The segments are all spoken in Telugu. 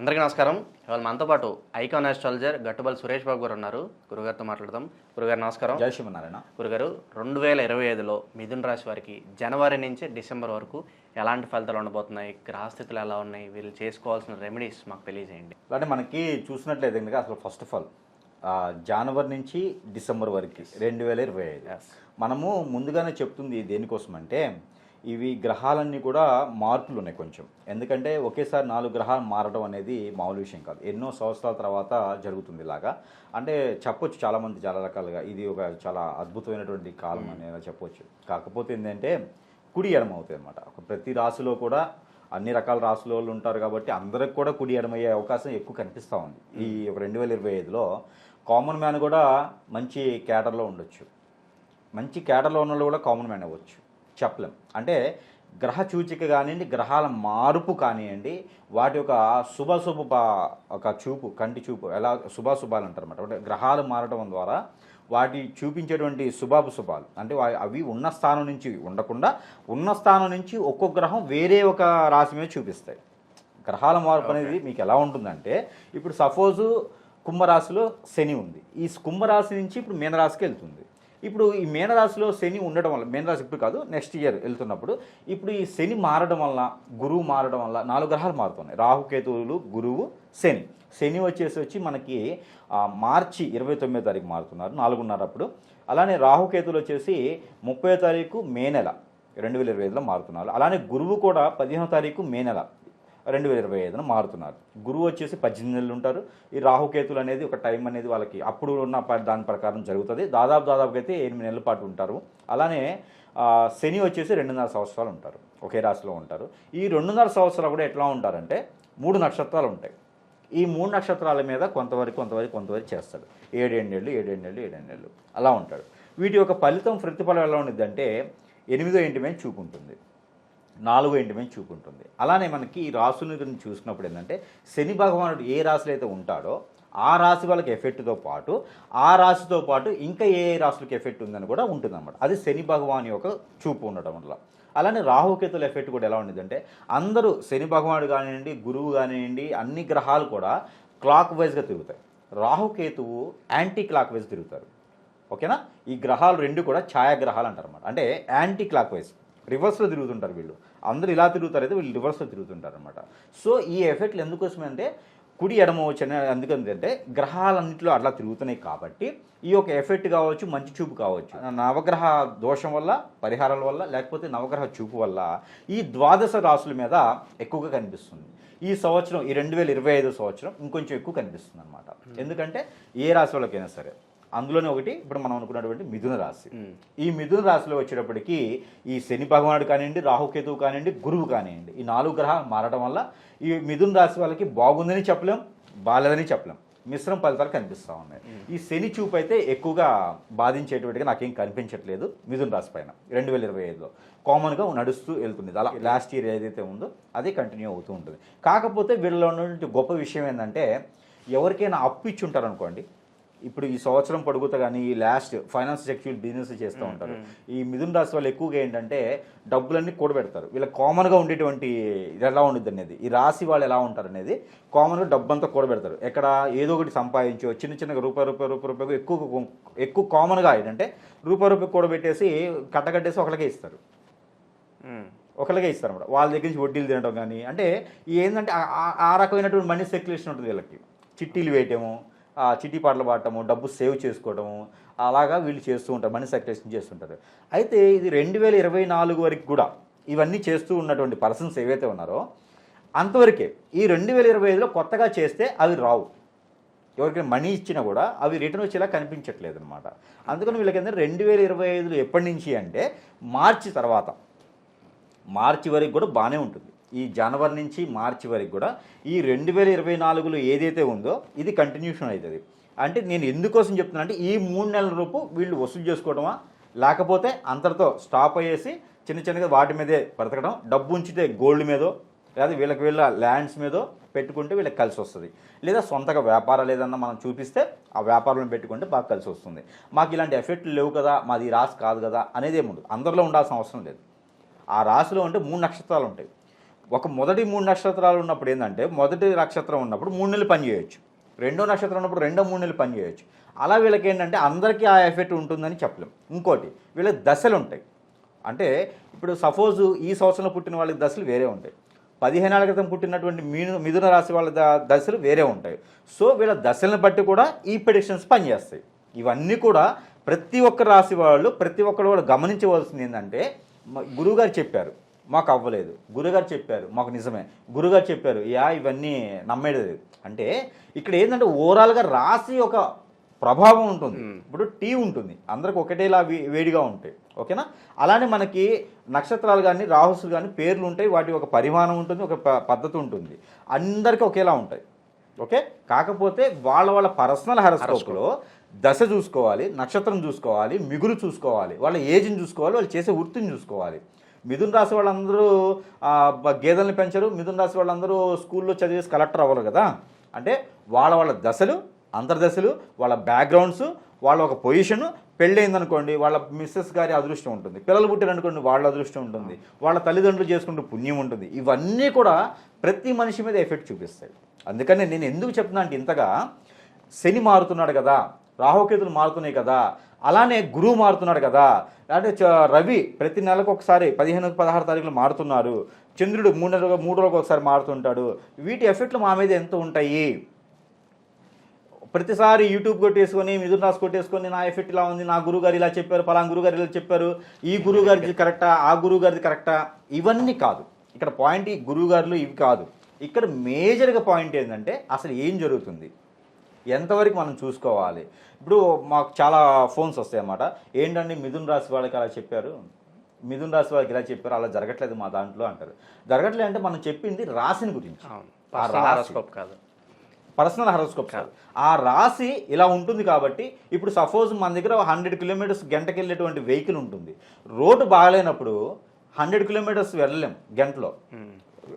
అందరికీ నమస్కారం. ఇవాళ మనతో పాటు ఐకాన్ ఆస్ట్రాలజర్ గట్టుబల్ సురేష్ బాబు గారు ఉన్నారు. గురుగారితో మాట్లాడదాం. గురుగారు నమస్కారం. జై శ్రీమన్నారాయణ. గురుగారు రెండు వేల ఇరవై ఐదులో మిథున్ రాశి వారికి జనవరి నుంచి డిసెంబర్ వరకు ఎలాంటి ఫలితాలు ఉండబోతున్నాయి? గ్రహస్థితులు ఎలా ఉన్నాయి? వీళ్ళు చేసుకోవాల్సిన రెమెడీస్ మాకు తెలియజేయండి. అంటే మనకి చూసినట్లయితే కనుక అసలు ఫస్ట్ ఆఫ్ ఆల్ జనవరి నుంచి డిసెంబర్ వరకు రెండు వేల ఇరవై ఐదు. మనము ముందుగానే చెప్తుంది దేనికోసం అంటే ఇవి గ్రహాలన్నీ కూడా మార్పులు ఉన్నాయి కొంచెం. ఎందుకంటే ఒకేసారి నాలుగు గ్రహాలు మారడం అనేది మామూలు విషయం కాదు. ఎన్నో సంవత్సరాల తర్వాత జరుగుతుంది ఇలాగా. అంటే చెప్పొచ్చు చాలామంది చాలా రకాలుగా. ఇది ఒక చాలా అద్భుతమైనటువంటి కాలం అని ఇలా చెప్పొచ్చు. కాకపోతే ఏంటంటే కుడి ఎడమ అవుతుంది అనమాట ప్రతి రాశిలో కూడా అన్ని రకాల రాసుల వాళ్ళు ఉంటారు కాబట్టి అందరికి కూడా కుడి ఎడమయ్యే అవకాశం ఎక్కువ కనిపిస్తూ ఉంది. ఈ ఒక రెండు వేల ఇరవై ఐదులో కామన్ మ్యాన్ కూడా మంచి క్యాటర్లో ఉండొచ్చు. మంచి క్యాటర్లో ఉన్న వాళ్ళు కూడా కామన్ మ్యాన్ అవ్వచ్చు. చెప్పలేం. అంటే గ్రహ సూచిక కానివ్వండి గ్రహాల మార్పు కానివ్వండి వాటి యొక్క శుభాశుభ ఒక చూపు కంటి చూపు ఎలా శుభాశుభాలు అంటారు అనమాట అంటే గ్రహాలు మారడం ద్వారా వాటి చూపించేటువంటి శుభాపు శుభాలు అంటే అవి ఉన్న స్థానం నుంచి ఉండకుండా ఉన్న స్థానం నుంచి ఒక్కొక్క గ్రహం వేరే ఒక రాశి మీద చూపిస్తాయి. గ్రహాల మార్పు అనేది మీకు ఎలా ఉంటుందంటే ఇప్పుడు సపోజు కుంభరాశిలో శని ఉంది. ఈ కుంభరాశి నుంచి ఇప్పుడు మీనరాశికి వెళ్తుంది. ఇప్పుడు ఈ మీనరాశిలో శని ఉండడం వల్ల మీనరాశి ఇప్పుడు కాదు నెక్స్ట్ ఇయర్ వెళ్తున్నప్పుడు ఇప్పుడు ఈ శని మారడం వల్ల గురువు మారడం వల్ల నాలుగు గ్రహాలు మారుతున్నాయి. రాహుకేతువులు గురువు శని. శని వచ్చేసి వచ్చి మనకి మార్చి ఇరవై తొమ్మిదో తారీఖు మారుతున్నారు నాలుగున్నర అప్పుడు. అలానే రాహుకేతువులు వచ్చేసి ముప్పై తారీఖు మే నెల రెండు వేల ఇరవై ఐదులో మారుతున్నారు. అలానే గురువు కూడా పదిహేనో తారీఖు మే నెల రెండు వేల ఇరవై ఐదున మారుతున్నారు. గురువు వచ్చేసి పద్దెనిమిది నెలలు ఉంటారు. ఈ రాహుకేతులు అనేది ఒక టైం అనేది వాళ్ళకి అప్పుడు ఉన్న దాని ప్రకారం జరుగుతుంది. దాదాపు దాదాపుగా అయితే ఎనిమిది నెలల పాటు ఉంటారు. అలానే శని వచ్చేసి రెండున్నర సంవత్సరాలు ఉంటారు. ఒకే రాశిలో ఉంటారు. ఈ రెండున్నర సంవత్సరాలు కూడా ఎట్లా ఉంటారంటే మూడు నక్షత్రాలు ఉంటాయి. ఈ మూడు నక్షత్రాల మీద కొంతవరకు కొంతవరకు కొంతవరకు చేస్తాడు. ఏడేండేళ్ళు ఏడేండేళ్ళు ఏడేండేళ్ళు అలా ఉంటాడు. వీటి యొక్క ఫలితం ప్రతిఫలం ఎలా ఉండిద్దంటే ఎనిమిదో ఇంటి మీద చూపుంటుంది. నాలుగో ఇంటి మీద చూపుంటుంది. అలానే మనకి ఈ రాసుల గురించి చూసినప్పుడు ఏంటంటే శని భగవానుడు ఏ రాశిలో అయితే ఉంటాడో ఆ రాశి వాళ్ళకి ఎఫెక్ట్తో పాటు ఆ రాశితో పాటు ఇంకా ఏ ఏ రాశులకి ఎఫెక్ట్ ఉందని కూడా ఉంటుందన్నమాట. అది శని భగవాన్ యొక్క చూపు ఉండటం వల్ల. అలానే రాహుకేతుల ఎఫెక్ట్ కూడా ఎలా ఉండేదంటే అందరూ శని భగవానుడు కానివ్వండి గురువు కానివ్వండి అన్ని గ్రహాలు కూడా క్లాక్ వైజ్గా తిరుగుతాయి. రాహుకేతువు యాంటీ క్లాక్ వైజ్ తిరుగుతారు. ఓకేనా? ఈ గ్రహాలు రెండు కూడా ఛాయాగ్రహాలు అంటారు అన్నమాట అంటే యాంటీ క్లాక్ వైజ్ రివర్స్లో తిరుగుతుంటారు వీళ్ళు. అందరూ ఇలా తిరుగుతారు అయితే వీళ్ళు రివర్స్లో తిరుగుతుంటారు అనమాట సో ఈ ఎఫెక్ట్లు ఎందుకోసమే అంటే కుడి ఎడమ వచ్చిన ఎందుకంటే గ్రహాలన్నింటిలో అట్లా తిరుగుతున్నాయి కాబట్టి ఈ యొక్క ఎఫెక్ట్ కావచ్చు మంచి చూపు కావచ్చు నవగ్రహ దోషం వల్ల పరిహారాల వల్ల లేకపోతే నవగ్రహ చూపు వల్ల ఈ ద్వాదశ రాసుల మీద ఎక్కువగా కనిపిస్తుంది. ఈ సంవత్సరం ఈ రెండు వేల ఇరవై ఐదు సంవత్సరం ఇంకొంచెం ఎక్కువ కనిపిస్తుంది అనమాట ఎందుకంటే ఏ రాశి వాళ్ళకైనా సరే. అందులోనే ఒకటి ఇప్పుడు మనం అనుకున్నటువంటి మిథున రాశి. ఈ మిథున రాశిలో వచ్చేటప్పటికి ఈ శని భగవానుడు కానివ్వండి రాహుకేతువు కానివ్వండి గురువు కానివ్వండి ఈ నాలుగు గ్రహాలు మారడం వల్ల ఈ మిథున రాశి వాళ్ళకి బాగుందని చెప్పలేం బాలేదని చెప్పలేం. మిశ్రమ ఫలితాలు కనిపిస్తూ ఉన్నాయి. ఈ శని చూపు అయితే ఎక్కువగా బాధించేటువంటిగా నాకేం కనిపించట్లేదు మిథున రాశి పైన. రెండు వేల ఇరవై ఐదులో కామన్గా నడుస్తూ వెళ్తుంది అలా లాస్ట్ ఇయర్ ఏదైతే ఉందో అదే కంటిన్యూ అవుతూ ఉంటుంది. కాకపోతే వీళ్ళలో ఉన్నటువంటి గొప్ప విషయం ఏంటంటే ఎవరికైనా అప్పు ఇచ్చి ఉంటారు అనుకోండి ఇప్పుడు ఈ సంవత్సరం పొడుగుతా కానీ ఈ లాస్ట్ ఫైనాన్స్ సెక్యూర్ బిజినెస్ చేస్తూ ఉంటారు. ఈ మిథున రాశి వాళ్ళు ఎక్కువగా ఏంటంటే డబ్బులన్నీ కూడబెడతారు. వీళ్ళ కామన్గా ఉండేటువంటి ఇది ఎలా ఉండిద్ది అనేది ఈ రాశి వాళ్ళు ఎలా ఉంటారు అనేది కామన్గా డబ్బు అంతా కూడబెడతారు. ఎక్కడ ఏదో ఒకటి సంపాదించో చిన్న చిన్నగా రూపాయి రూపాయి రూపాయి రూపాయి ఎక్కువ ఎక్కువ కామన్గా ఏంటంటే రూపాయి రూపాయి కూడబెట్టేసి కట్టకట్టేసి ఒకరికే ఇస్తారు. ఒకరికే ఇస్తారు అనమాట వాళ్ళ దగ్గర నుంచి వడ్డీలు తినడం కానీ అంటే ఏంటంటే ఆ- రకమైనటువంటి మనీ సర్క్యులేషన్ ఉంటుంది వీళ్ళకి. చిట్టీలు వేయటము చిట్టి పాటలు పాడటము డబ్బు సేవ్ చేసుకోవడము అలాగా వీళ్ళు చేస్తూ ఉంటారు మనీ సర్క్యులేషన్ చేస్తుంటారు. అయితే ఇది రెండు వేల ఇరవై నాలుగు వరకు కూడా ఇవన్నీ చేస్తూ ఉన్నటువంటి పర్సన్స్ ఏవైతే ఉన్నారో అంతవరకే ఈ రెండు వేల ఇరవై ఐదులో కొత్తగా చేస్తే అవి రావు. ఎవరికైనా మనీ ఇచ్చినా కూడా అవి రిటర్న్ వచ్చేలా కనిపించట్లేదు అనమాట అందుకని వీళ్ళకి రెండు వేల ఇరవై ఐదులో ఎప్పటి నుంచి అంటే మార్చి తర్వాత మార్చి వరకు కూడా బాగానే ఉంటుంది. ఈ జనవరి నుంచి మార్చి వరకు కూడా ఈ రెండు వేల ఇరవై నాలుగులో ఏదైతే ఉందో ఇది కంటిన్యూషన్ అవుతుంది. అంటే నేను ఎందుకోసం చెప్తున్నా అంటే ఈ మూడు నెలల రూపు వీళ్ళు వసూలు చేసుకోవడమా లేకపోతే అంతటితో స్టాప్ అయ్యేసి చిన్న చిన్నగా వాటి మీదే బ్రతకడం డబ్బు ఉంచితే గోల్డ్ మీదో లేదా వీళ్ళకి వీళ్ళ ల్యాండ్స్ మీదో పెట్టుకుంటే వీళ్ళకి కలిసి వస్తుంది. లేదా సొంతగా వ్యాపారాలు ఏదన్నా మనం చూపిస్తే ఆ వ్యాపారంలో పెట్టుకుంటే బాగా కలిసి వస్తుంది. మాకు ఇలాంటి ఎఫెక్ట్లు లేవు కదా మాది ఈ రాసి కాదు కదా అనేది ఏముండదు. అందరిలో ఉండాల్సిన అవసరం లేదు. ఆ రాశిలో ఉంటే మూడు నక్షత్రాలు ఉంటాయి. ఒక మొదటి మూడు నక్షత్రాలు ఉన్నప్పుడు ఏంటంటే మొదటి నక్షత్రం ఉన్నప్పుడు మూడు నెలలు పని చేయొచ్చు. రెండో నక్షత్రం ఉన్నప్పుడు రెండో మూడు నెలలు పని చేయొచ్చు. అలా వీళ్ళకి ఏంటంటే అందరికీ ఆ ఎఫెక్ట్ ఉంటుందని చెప్పలేం. ఇంకోటి వీళ్ళకి దశలు ఉంటాయి. అంటే ఇప్పుడు సపోజ్ ఈ సంవత్సరంలో పుట్టిన వాళ్ళకి దశలు వేరే ఉంటాయి. పదిహేను ఏళ్ళ క్రితం పుట్టినటువంటి మీను మిథున రాశి వాళ్ళ ద- దశలు వేరే ఉంటాయి. సో వీళ్ళ దశలను బట్టి కూడా ఈ ప్రిడిక్షన్స్ పనిచేస్తాయి. ఇవన్నీ కూడా ప్రతి ఒక్క రాశి వాళ్ళు ప్రతి ఒక్కరు వాళ్ళు గమనించవలసింది ఏంటంటే గురువుగారు చెప్పారు. మాకు అవ్వలేదు. గురుగారు చెప్పారు మాకు నిజమే. గురుగారు చెప్పారు యా ఇవన్నీ నమ్మేది. అంటే ఇక్కడ ఏంటంటే ఓవరాల్గా రాశి ఒక ప్రభావం ఉంటుంది. ఇప్పుడు టీ ఉంటుంది. అందరికి ఒకటేలా వే- వేడిగా ఉంటాయి ఓకేనా? అలానే మనకి నక్షత్రాలు కానీ రాహుసులు కానీ పేర్లు ఉంటాయి. వాటి ఒక పరిమాణం ఉంటుంది ఒక ప- పద్ధతి ఉంటుంది. అందరికీ ఒకేలా ఉంటాయి. ఓకే? కాకపోతే వాళ్ళ వాళ్ళ పర్సనల్ హెరస్కోప్లో దశ చూసుకోవాలి నక్షత్రం చూసుకోవాలి మిగులు చూసుకోవాలి వాళ్ళ ఏజ్ని చూసుకోవాలి వాళ్ళు చేసే వృత్తిని చూసుకోవాలి. మిథున్ రాశి వాళ్ళందరూ గేదెల్ని పెంచరు. మిథున్ రాశి వాళ్ళందరూ స్కూల్లో చదివేసి కలెక్టర్ అవ్వరు కదా. అంటే వాళ్ళ వాళ్ళ దశలు అంతర్దశలు వాళ్ళ బ్యాక్గ్రౌండ్స్ వాళ్ళ ఒక పొజిషన్ పెళ్ళయిందనుకోండి వాళ్ళ మిస్సెస్ గారి అదృష్టం ఉంటుంది. పిల్లలు పుట్టారనుకోండి వాళ్ళ అదృష్టం ఉంటుంది. వాళ్ళ తల్లిదండ్రులు చేసుకుంటూ పుణ్యం ఉంటుంది. ఇవన్నీ కూడా ప్రతి మనిషి మీద ఎఫెక్ట్ చూపిస్తాయి. అందుకని నేను ఎందుకు చెప్తున్నా అంటే ఇంతగా శని మారుతున్నాడు కదా. రాహుకేతులు మారుతున్నాయి కదా అలానే గురువు మారుతున్నాడు కదా. అంటే చ- రవి ప్రతి నెలకు ఒకసారి పదిహేను పదహారు తారీఖులు మారుతున్నారు. చంద్రుడు మూడు నెలలు మూడు రోజులకు ఒకసారి మారుతుంటాడు. వీటి ఎఫెక్ట్లు మా మీద ఎంత ఉంటాయి? ప్రతిసారి యూట్యూబ్ కొట్టేసుకొని మిథున్ రాసు కొట్టేసుకొని నా ఎఫెక్ట్ ఇలా ఉంది నా గురువు గారు ఇలా చెప్పారు పలానా గురువు గారు ఇలా చెప్పారు ఈ గురువుగారిది కరెక్టా ఆ గురువు గారిది కరెక్టా? ఇవన్నీ కాదు. ఇక్కడ పాయింట్ ఈ గురుగారులు ఇవి కాదు. ఇక్కడ మేజర్గా పాయింట్ ఏంటంటే అసలు ఏం జరుగుతుంది? ఎంతవరకు మనం చూసుకోవాలి? ఇప్పుడు మాకు చాలా ఫోన్స్ వస్తాయి అన్నమాట ఏంటండి మిథున్ రాశి వాళ్ళకి అలా చెప్పారు? మిథున్ రాశి వాళ్ళకి ఇలా చెప్పారు అలా జరగట్లేదు మా దాంట్లో అంటారు. జరగట్లేదు అంటే మనం చెప్పింది రాశిని గురించి. హారోస్కోప్ కాదు. పర్సనల్ హరోస్కోప్ కాదు. ఆ రాశి ఇలా ఉంటుంది కాబట్టి ఇప్పుడు సపోజ్ మన దగ్గర హండ్రెడ్ కిలోమీటర్స్ గంటకి వెళ్ళేటువంటి వెహికల్ ఉంటుంది. రోడ్డు బాగాలేనప్పుడు హండ్రెడ్ కిలోమీటర్స్ వెళ్ళలేం గంటలో.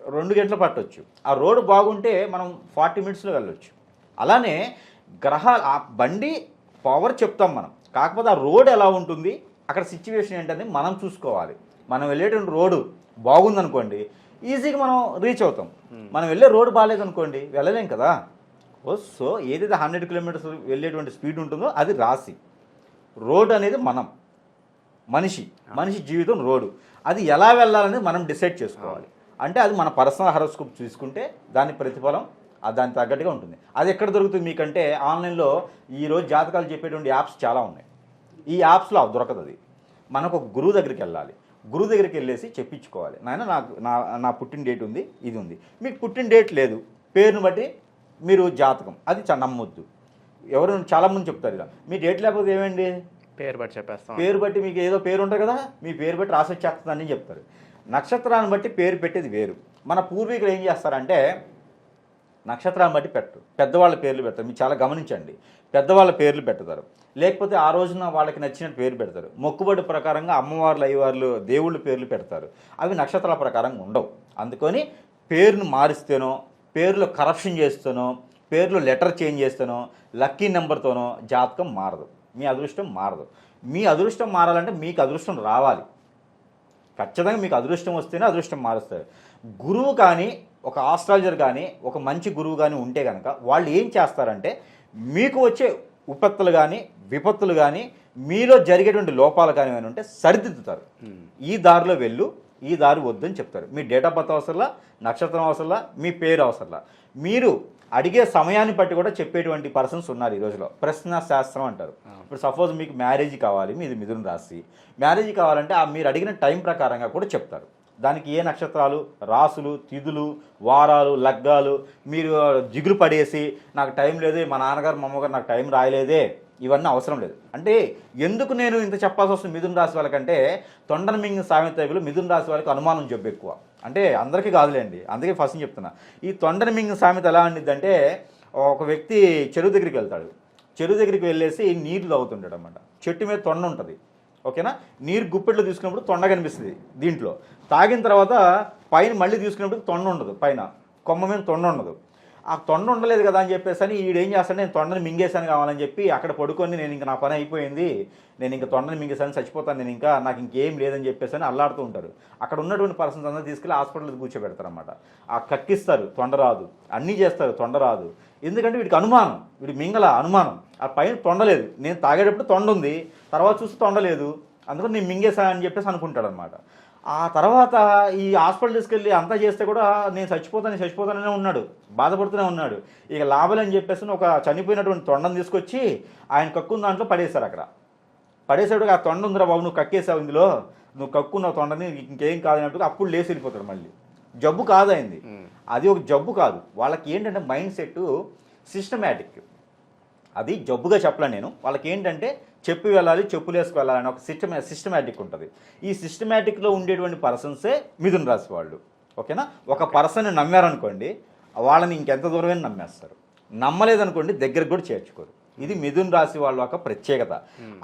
రెండు గంటలు పట్టొచ్చు. ఆ రోడ్డు బాగుంటే మనం ఫార్టీ మినిట్స్లో వెళ్ళొచ్చు. అలానే గ్రహాలు ఆ బండి పవర్ చెప్తాం మనం. కాకపోతే ఆ రోడ్ ఎలా ఉంటుంది? అక్కడ సిచ్యువేషన్ ఏంటని మనం చూసుకోవాలి. మనం వెళ్ళేటువంటి రోడ్డు బాగుందనుకోండి ఈజీగా మనం రీచ్ అవుతాం. మనం వెళ్ళే రోడ్డు బాగాలేదనుకోండి వెళ్ళలేం కదా? సో ఏదైతే హండ్రెడ్ కిలోమీటర్స్ వెళ్ళేటువంటి స్పీడ్ ఉంటుందో అది రాసి రోడ్ అనేది మనం మనిషి మనిషి జీవితం రోడ్డు. అది ఎలా వెళ్ళాలనేది మనం డిసైడ్ చేసుకోవాలి. అంటే అది మన పర్సనల్ హరోస్కోప్ చూసుకుంటే దాని ప్రతిఫలం దానికి తగ్గట్టుగా ఉంటుంది. అది ఎక్కడ దొరుకుతుంది మీకంటే ఆన్లైన్లో ఈరోజు జాతకాలు చెప్పేటువంటి యాప్స్ చాలా ఉన్నాయి. ఈ యాప్స్లో అవి దొరకదు అది. మనకు ఒక గురువు దగ్గరికి వెళ్ళాలి. గురువు దగ్గరికి వెళ్ళేసి చెప్పించుకోవాలి. నాయన నాకు నా నా పుట్టిన డేట్ ఉంది ఇది ఉంది. మీకు పుట్టిన డేట్ లేదు పేరుని బట్టి మీరు జాతకం. అది నమ్మొద్దు. ఎవరు చాలామంది చెప్తారు ఇలా. మీ డేట్ లేకపోతే ఏమండి? పేరు బట్టి చెప్పేస్తాం. పేరు బట్టి మీకు ఏదో పేరు ఉంటుంది కదా మీ పేరు బట్టి రాసి వచ్చేస్తుందని చెప్తారు. నక్షత్రాన్ని బట్టి పేరు పెట్టేది వేరు. మన పూర్వీకులు ఏం చేస్తారంటే నక్షత్రాన్ని బట్టి పెట్టరు. పెద్దవాళ్ళ పేర్లు పెడతారు. మీరు చాలా గమనించండి. పెద్దవాళ్ళ పేర్లు పెడతారు లేకపోతే ఆ రోజున వాళ్ళకి నచ్చిన పేరు పెడతారు. మొక్కుబడి ప్రకారంగా అమ్మవార్లు అయ్యవార్లు దేవుళ్ళ పేర్లు పెడతారు. అవి నక్షత్రాల ప్రకారంగా ఉండవు. అందుకని పేరును మారిస్తేనో పేర్లో కరప్షన్ చేస్తేనో పేర్లో లెటర్ చేంజ్ చేస్తేనో లక్కీ నెంబర్తోనో జాతకం మారదు. మీ అదృష్టం మారదు. మీ అదృష్టం మారాలంటే మీకు అదృష్టం రావాలి. ఖచ్చితంగా మీకు అదృష్టం వస్తేనే అదృష్టం మారుస్తారు. గురువు కానీ ఒక ఆస్ట్రాలజర్ కానీ ఒక మంచి గురువు కానీ ఉంటే కనుక వాళ్ళు ఏం చేస్తారంటే మీకు వచ్చే విపత్తులు కానీ విపత్తులు కానీ మీలో జరిగేటువంటి లోపాలు కానీ ఏమైనా ఉంటే సరిదిద్దుతారు. ఈ దారిలో వెళ్ళు ఈ దారి వద్దని చెప్తారు. మీ డేట్ ఆఫ్ బర్త్ అవసరంలా నక్షత్రం అవసరంలా మీ పేరు అవసరంలా. మీరు అడిగే సమయాన్ని బట్టి కూడా చెప్పేటువంటి పర్సన్స్ ఉన్నారు ఈ రోజులో. ప్రశ్న శాస్త్రం అంటారు. ఇప్పుడు సపోజ్ మీకు మ్యారేజ్ కావాలి మీది మిథున రాశి. మ్యారేజ్ కావాలంటే మీరు అడిగిన టైం ప్రకారంగా కూడా చెప్తారు. దానికి ఏ నక్షత్రాలు? రాసులు తిథులు వారాలు లగ్గాలు. మీరు జిగురు పడేసి నాకు టైం లేదు మా నాన్నగారు మా అమ్మగారు నాకు టైం రాయలేదే ఇవన్నీ అవసరం లేదు. అంటే ఎందుకు నేను ఇంత చెప్పాల్సి వస్తుంది మిథున రాశి వాళ్ళకంటే తొండన మింగిన సామెతలు మిథున రాశి వాళ్ళకి అనుమానం జబ్బు ఎక్కువ. అంటే అందరికీ కాదులేండి అందుకే ఫస్ట్ చెప్తున్నా. ఈ తొండన మింగిన సామెత ఎలా ఉండిద్దంటే ఒక వ్యక్తి చెరువు దగ్గరికి వెళ్తాడు. చెరువు దగ్గరికి వెళ్ళేసి నీళ్ళు తాగుతుంటాడు అనమాట చెట్టు మీద తొండ ఉంటుంది. ఓకేనా? నీరు గుప్పెట్లో తీసుకున్నప్పుడు తొండ కనిపిస్తుంది దీంట్లో. తాగిన తర్వాత పైన మళ్ళీ తీసుకున్నప్పుడు తొండ ఉండదు పైన. కొమ్మ మీద తొండ ఉండదు. ఆ తొండ ఉండలేదు కదా అని చెప్పేసి అని ఈడేం చేస్తాడు? నేను తొండని మింగేశాను కావాలని చెప్పి అక్కడ పడుకొని నేను ఇంకా నా పని అయిపోయింది. నేను ఇంకా తొండని మింగేశాను చచ్చిపోతాను నేను ఇంకా నాకు ఇంకేం లేదని చెప్పేసి అని అల్లాడుతూ ఉంటారు అక్కడ ఉన్నటువంటి పర్సన్స్ అందరూ తీసుకెళ్ళి హాస్పిటల్ కూర్చోబెడతారనమాట ఆ కక్కిస్తారు తొండ రాదు. అన్నీ చేస్తారు తొండ రాదు. ఎందుకంటే వీడికి అనుమానం వీడి మింగల అనుమానం. ఆ పైన తొండలేదు నేను తాగేటప్పుడు తొండ ఉంది తర్వాత చూస్తే తొండలేదు అందుకని నేను మింగేశాను అని చెప్పేసి అనుకుంటాడు అనమాట ఆ తర్వాత ఈ హాస్పిటల్ తీసుకెళ్ళి అంతా చేస్తే కూడా నేను చచ్చిపోతాను చచ్చిపోతాననే ఉన్నాడు. బాధపడుతూనే ఉన్నాడు. ఇక లాభాలని చెప్పేసి ఒక చనిపోయినటువంటి తొండను తీసుకొచ్చి ఆయన కక్కున్న దాంట్లో పడేశారు అక్కడ. పడేసాడు ఆ తొండ ఉందిరా బాబు నువ్వు కక్కేసావు ఇందులో. నువ్వు కక్కున్న తొండని ఇంకేం కాదన్నట్టుగా అప్పుడు లేచి వెళ్ళిపోతాడు మళ్ళీ. జబ్బు కాదైంది అది ఒక జబ్బు కాదు. వాళ్ళకి ఏంటంటే మైండ్ సెట్ సిస్టమేటిక్ అది జబ్బుగా చెప్పలేను నేను. వాళ్ళకి ఏంటంటే చెప్పి వెళ్ళాలి చెప్పులు వేసుకు వెళ్ళాలని ఒక సిస్టమే సిస్టమేటిక్ ఉంటుంది. ఈ సిస్టమేటిక్లో ఉండేటువంటి పర్సన్సే మిథున రాశి వాళ్ళు. ఓకేనా? ఒక పర్సన్ నమ్మారనుకోండి వాళ్ళని ఇంకెంత దూరమైనా నమ్మేస్తారు. నమ్మలేదనుకోండి దగ్గరకు కూడా చేర్చుకోరు. ఇది మిథున్ రాశి వాళ్ళ యొక్క ప్రత్యేకత.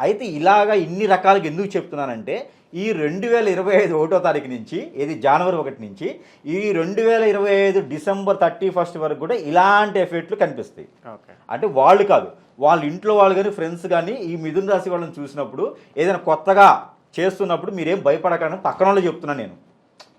అయితే ఇలాగా ఇన్ని రకాలుగా ఎందుకు చెప్తున్నానంటే ఈ రెండు వేల ఇరవై ఐదు ఒకటో తారీఖు నుంచి ఇది జనవరి ఒకటి నుంచి ఈ రెండు వేల ఇరవై ఐదు డిసెంబర్ థర్టీ ఫస్ట్ వరకు కూడా ఇలాంటి ఎఫెక్ట్లు కనిపిస్తాయి. అంటే వాళ్ళు కాదు వాళ్ళ ఇంట్లో వాళ్ళు కానీ ఫ్రెండ్స్ కానీ ఈ మిథున రాశి వాళ్ళని చూసినప్పుడు ఏదైనా కొత్తగా చేస్తున్నప్పుడు మీరేం భయపడకండి పక్కన వాళ్ళు చెప్తున్నాను నేను.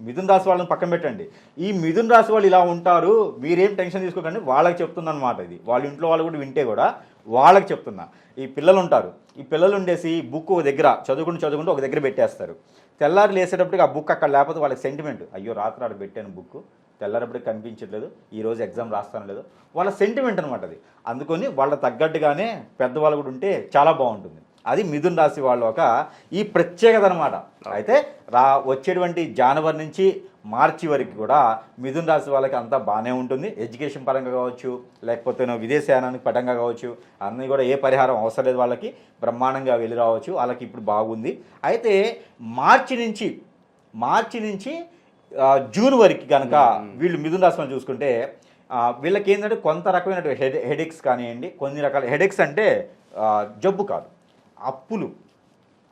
మిథున రాశి వాళ్ళని పక్కన పెట్టండి. ఈ మిథున రాశి వాళ్ళు ఇలా ఉంటారు మీరేం టెన్షన్ తీసుకోకండి వాళ్ళకి చెప్తున్నా అనమాట ఇది. వాళ్ళ ఇంట్లో వాళ్ళు కూడా వింటే కూడా వాళ్ళకి చెప్తున్నా. ఈ పిల్లలు ఉంటారు ఈ పిల్లలు ఉండేసి బుక్ ఒక దగ్గర చదువుకుంటూ చదువుకుంటూ ఒక దగ్గర పెట్టేస్తారు. తెల్లారి లేసేటప్పటికి ఆ బుక్ అక్కడ లేకపోతే వాళ్ళకి సెంటిమెంట్ అయ్యో రాత్రి ఆడ పెట్టాను బుక్. తెల్లారప్పటికి కనిపించట్లేదు. ఈ రోజు ఎగ్జామ్ రాస్తాను లేదు. వాళ్ళ సెంటిమెంట్ అనమాట అది. అందుకొని వాళ్ళ తగ్గట్టుగానే పెద్దవాళ్ళు కూడా ఉంటే చాలా బాగుంటుంది. అది మిథున్ రాశి వాళ్ళు ఒక ఈ ప్రత్యేకత అనమాట అయితే రా వచ్చేటువంటి జానవరి నుంచి మార్చి వరకు కూడా మిథున్ రాశి వాళ్ళకి అంతా బాగానే ఉంటుంది. ఎడ్యుకేషన్ పరంగా కావచ్చు లేకపోతే విదేశయానానికి పరంగా కావచ్చు అన్నీ కూడా ఏ పరిహారం అవసరం లేదు వాళ్ళకి. బ్రహ్మాండంగా వెళ్ళి రావచ్చు. వాళ్ళకి ఇప్పుడు బాగుంది. అయితే మార్చి నుంచి మార్చి నుంచి జూన్ వరకు కనుక వీళ్ళు మిథున రాశి వాళ్ళు చూసుకుంటే వీళ్ళకి ఏంటంటే కొంత రకమైన హెడ్ హెడేక్స్ కానివ్వండి కొన్ని రకాల హెడేక్స్ అంటే జబ్బు కాదు. అప్పులు.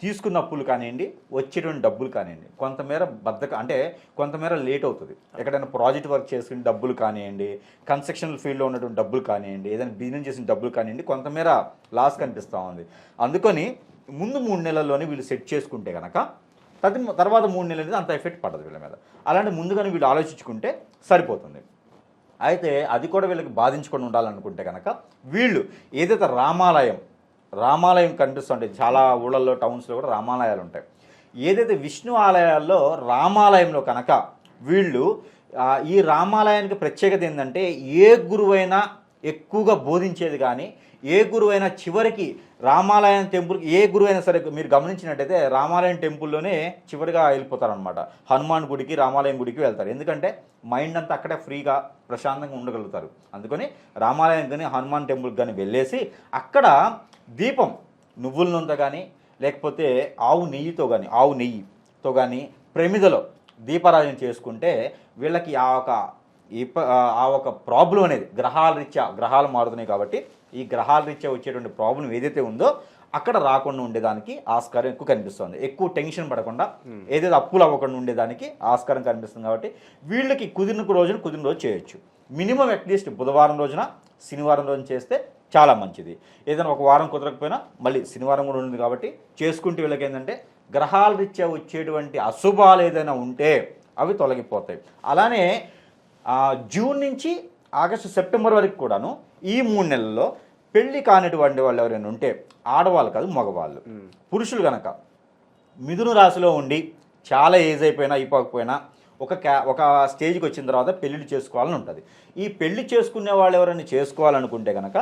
తీసుకున్న అప్పులు కానివ్వండి వచ్చేటువంటి డబ్బులు కానివ్వండి కొంతమేర బద్దక అంటే కొంతమేర లేట్ అవుతుంది. ఎక్కడైనా ప్రాజెక్ట్ వర్క్ చేసుకుని డబ్బులు కానివ్వండి కన్స్ట్రక్షన్ ఫీల్డ్లో ఉన్నటువంటి డబ్బులు కానివ్వండి ఏదైనా బిజినెస్ చేసిన డబ్బులు కానివ్వండి కొంతమేర లాస్ కనిపిస్తూ ఉంది. అందుకని ముందు మూడు నెలల్లోనే వీళ్ళు సెట్ చేసుకుంటే కనుక తది తర్వాత మూడు నెలలు అనేది అంత ఎఫెక్ట్ పడదు వీళ్ళ మీద. అలాంటి ముందుగానే వీళ్ళు ఆలోచించుకుంటే సరిపోతుంది. అయితే అది కూడా వీళ్ళకి బాధించకుండా ఉండాలనుకుంటే కనుక వీళ్ళు ఏదైతే రామాలయం రామాలయం కనిపిస్తుంటాయి చాలా ఊళ్ళల్లో టౌన్స్లో కూడా రామాలయాలు ఉంటాయి. ఏదైతే విష్ణు ఆలయాల్లో రామాలయంలో కనుక వీళ్ళు ఈ రామాలయానికి ప్రత్యేకత ఏంటంటే ఏ గురువైనా ఎక్కువగా బోధించేది కానీ ఏ గురువైనా చివరికి రామాలయం టెంపుల్ ఏ గురువైనా సరే మీరు గమనించినట్టయితే రామాలయం టెంపుల్లోనే చివరిగా వెళ్ళిపోతారనమాట హనుమాన్ గుడికి రామాలయం గుడికి వెళ్తారు. ఎందుకంటే మైండ్ అంతా అక్కడే ఫ్రీగా ప్రశాంతంగా ఉండగలుగుతారు. అందుకని రామాలయం కానీ హనుమాన్ టెంపుల్కి కానీ వెళ్ళేసి అక్కడ దీపం నువ్వుల నూనెతో కానీ లేకపోతే ఆవు నెయ్యితో కానీ ఆవు నెయ్యితో కానీ ప్రమిదలో దీపారాధన చేసుకుంటే వీళ్ళకి ఆ ఒక ఆ ఒక ప్రాబ్లం అనేది గ్రహాల రీత్యా గ్రహాలు మారుతున్నాయి కాబట్టి ఈ గ్రహాల రీత్యా వచ్చేటువంటి ప్రాబ్లం ఏదైతే ఉందో అక్కడ రాకుండా ఉండేదానికి ఆస్కారం ఎక్కువ కనిపిస్తుంది. ఎక్కువ టెన్షన్ పడకుండా ఏదైతే అప్పులు అవ్వకుండా ఉండేదానికి ఆస్కారం కనిపిస్తుంది కాబట్టి వీళ్ళకి కుదిరిన రోజున కుదిరిన రోజు చేయొచ్చు. మినిమం అట్లీస్ట్ బుధవారం రోజున శనివారం రోజున చేస్తే చాలా మంచిది. ఏదైనా ఒక వారం కుదరకపోయినా మళ్ళీ శనివారం కూడా ఉంది కాబట్టి చేసుకుంటే వీళ్ళకి ఏంటంటే గ్రహాల రీత్యా వచ్చేటువంటి అశుభాలు ఏదైనా ఉంటే అవి తొలగిపోతాయి. అలానే జూన్ నుంచి ఆగస్టు సెప్టెంబర్ వరకు కూడాను ఈ మూడు నెలల్లో పెళ్ళి కానిటువంటి వాళ్ళు ఎవరైనా ఉంటే ఆడవాళ్ళు కాదు మగవాళ్ళు. పురుషులు గనక మిథున రాశిలో ఉండి చాలా ఏజ్ అయిపోయినా అయిపోకపోయినా ఒక క్యా ఒక స్టేజ్కి వచ్చిన తర్వాత పెళ్ళిళ్ళు చేసుకోవాలని ఉంటుంది. ఈ పెళ్ళి చేసుకునే వాళ్ళు ఎవరైనా చేసుకోవాలనుకుంటే కనుక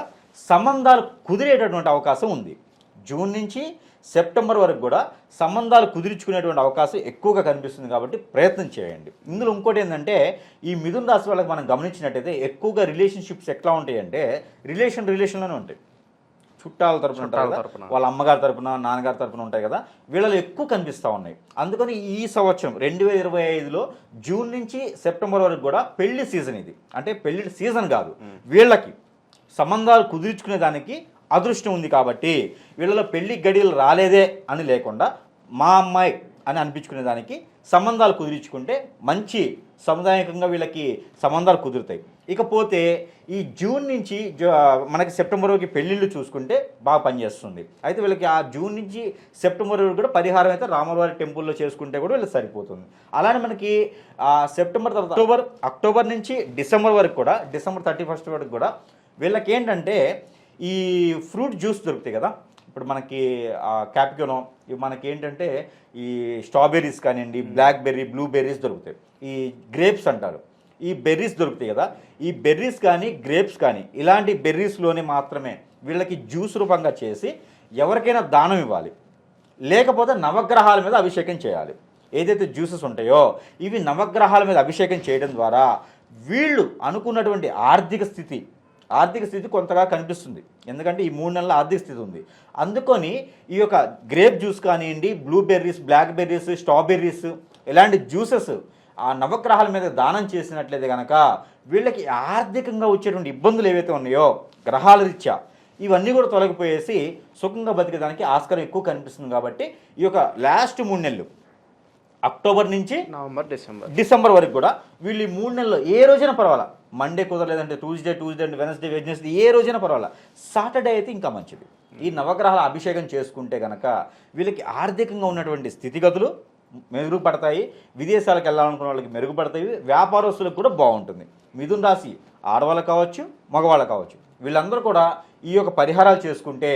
సంబంధాలు కుదిరేటటువంటి అవకాశం ఉంది. జూన్ నుంచి సెప్టెంబర్ వరకు కూడా సంబంధాలు కుదిరించుకునేటువంటి అవకాశం ఎక్కువగా కనిపిస్తుంది కాబట్టి ప్రయత్నం చేయండి. ఇందులో ఇంకోటి ఏంటంటే ఈ మిథున రాశి వాళ్ళకి మనం గమనించినట్టయితే ఎక్కువగా రిలేషన్షిప్స్ ఎట్లా ఉంటాయంటే రిలేషన్ రిలేషన్లోనే ఉంటాయి. చుట్టాల తరపున తరపున. వాళ్ళ అమ్మగారి తరపున నాన్నగారి తరపున ఉంటాయి కదా వీళ్ళలో ఎక్కువ కనిపిస్తూ ఉన్నాయి. అందుకని ఈ సంవత్సరం రెండు వేల ఇరవై ఐదులో జూన్ నుంచి సెప్టెంబర్ వరకు కూడా పెళ్ళి సీజన్ ఇది. అంటే పెళ్ళి సీజన్ కాదు వీళ్ళకి సంబంధాలు కుదుర్చుకునే దానికి అదృష్టం ఉంది కాబట్టి వీళ్ళలో పెళ్ళి గడియలు రాలేదే అని లేకుండా మా అమ్మాయి అని అనిపించుకునే దానికి సంబంధాలు కుదిరించుకుంటే మంచి సముదాయకంగా వీళ్ళకి సంబంధాలు కుదురుతాయి. ఇకపోతే ఈ జూన్ నుంచి జ- మనకి సెప్టెంబర్ వరకు పెళ్ళిళ్ళు చూసుకుంటే బాగా పనిచేస్తుంది అయితే వీళ్ళకి ఆ జూన్ నుంచి సెప్టెంబర్ వరకు కూడా పరిహారం అయితే రామవారి టెంపుల్లో చేసుకుంటే కూడా వీళ్ళకి సరిపోతుంది. అలానే మనకి ఆ సెప్టెంబర్ తర్వాత అక్టోబర్ అక్టోబర్ నుంచి డిసెంబర్ వరకు కూడా డిసెంబర్ థర్టీ ఫస్ట్ వరకు కూడా వీళ్ళకి ఏంటంటే ఈ ఫ్రూట్ జ్యూస్ దొరుకుతాయి కదా. ఇప్పుడు మనకి క్యాపికనో ఇవి మనకి ఏంటంటే ఈ స్ట్రాబెర్రీస్ కానివ్వండి బ్లాక్ బెర్రీ బ్లూ బెర్రీస్ దొరుకుతాయి. ఈ గ్రేప్స్ అంటారు. ఈ బెర్రీస్ దొరుకుతాయి కదా. ఈ బెర్రీస్ కానీ గ్రేప్స్ కానీ ఇలాంటి బెర్రీస్లోనే మాత్రమే వీళ్ళకి జ్యూస్ రూపంగా చేసి ఎవరికైనా దానం ఇవ్వాలి. లేకపోతే నవగ్రహాల మీద అభిషేకం చేయాలి. ఏదైతే జ్యూసెస్ ఉంటాయో ఇవి నవగ్రహాల మీద అభిషేకం చేయడం ద్వారా వీళ్ళు అనుకున్నటువంటి ఆర్థిక స్థితి ఆర్థిక స్థితి కొంతగా కనిపిస్తుంది. ఎందుకంటే ఈ మూడు నెలల ఆర్థిక స్థితి ఉంది. అందుకొని ఈ యొక్క గ్రేప్ జ్యూస్ కానివ్వండి బ్లూబెర్రీస్ బ్లాక్ బెర్రీస్ స్ట్రాబెర్రీస్ ఇలాంటి జ్యూసెస్ ఆ నవగ్రహాల మీద దానం చేసినట్లయితే కనుక వీళ్ళకి ఆర్థికంగా వచ్చేటువంటి ఇబ్బందులు ఏవైతే ఉన్నాయో గ్రహాల రీత్యా ఇవన్నీ కూడా తొలగిపోయేసి సుఖంగా బతికేదానికి ఆస్కారం ఎక్కువ కనిపిస్తుంది కాబట్టి ఈ యొక్క లాస్ట్ మూడు నెలలు అక్టోబర్ నుంచి నవంబర్ డిసెంబర్. డిసెంబర్ వరకు కూడా వీళ్ళు ఈ మూడు నెలల్లో ఏ రోజైనా పర్వాలా. మండే కుదరలేదంటే ట్యూస్డే ట్యూస్డే అంటే వెనస్డే వెడ్నెస్డే ఏ రోజైనా పర్వాలా. సాటర్డే అయితే ఇంకా మంచిది. ఈ నవగ్రహాల అభిషేకం చేసుకుంటే కనుక వీళ్ళకి ఆర్థికంగా ఉన్నటువంటి స్థితిగతులు మెరుగుపడతాయి. విదేశాలకు వెళ్ళాలనుకున్న వాళ్ళకి మెరుగుపడతాయి. వ్యాపారస్తులకు కూడా బాగుంటుంది. మిథున్ రాశి ఆడవాళ్ళకు కావచ్చు మగవాళ్ళకు కావచ్చు. వీళ్ళందరూ కూడా ఈ యొక్క పరిహారాలు చేసుకుంటే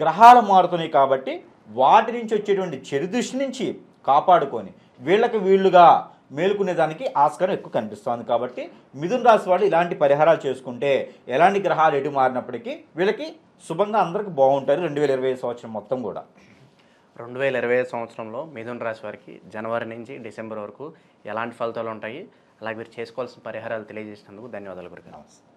గ్రహాలు మారుతున్నాయి కాబట్టి వాటి నుంచి వచ్చేటువంటి చెడు దృష్టి నుంచి కాపాడుకొని వీళ్ళకి వీళ్ళుగా మేలుకునేదానికి ఆస్కారం ఎక్కువ కనిపిస్తుంది కాబట్టి మిథున్ రాశి వాళ్ళు ఇలాంటి పరిహారాలు చేసుకుంటే ఎలాంటి గ్రహాలు ఎటు మారినప్పటికీ వీళ్ళకి శుభంగా అందరికి బాగుంటారు రెండు వేల ఇరవై సంవత్సరం మొత్తం కూడా. రెండు వేల ఇరవై ఐదు సంవత్సరంలో మిథున్ రాశి వారికి జనవరి నుంచి డిసెంబర్ వరకు ఎలాంటి ఫలితాలు ఉంటాయి? అలాగే మీరు చేసుకోవాల్సిన పరిహారాలు తెలియజేసినందుకు ధన్యవాదాలు గురుగారు. నమస్తే.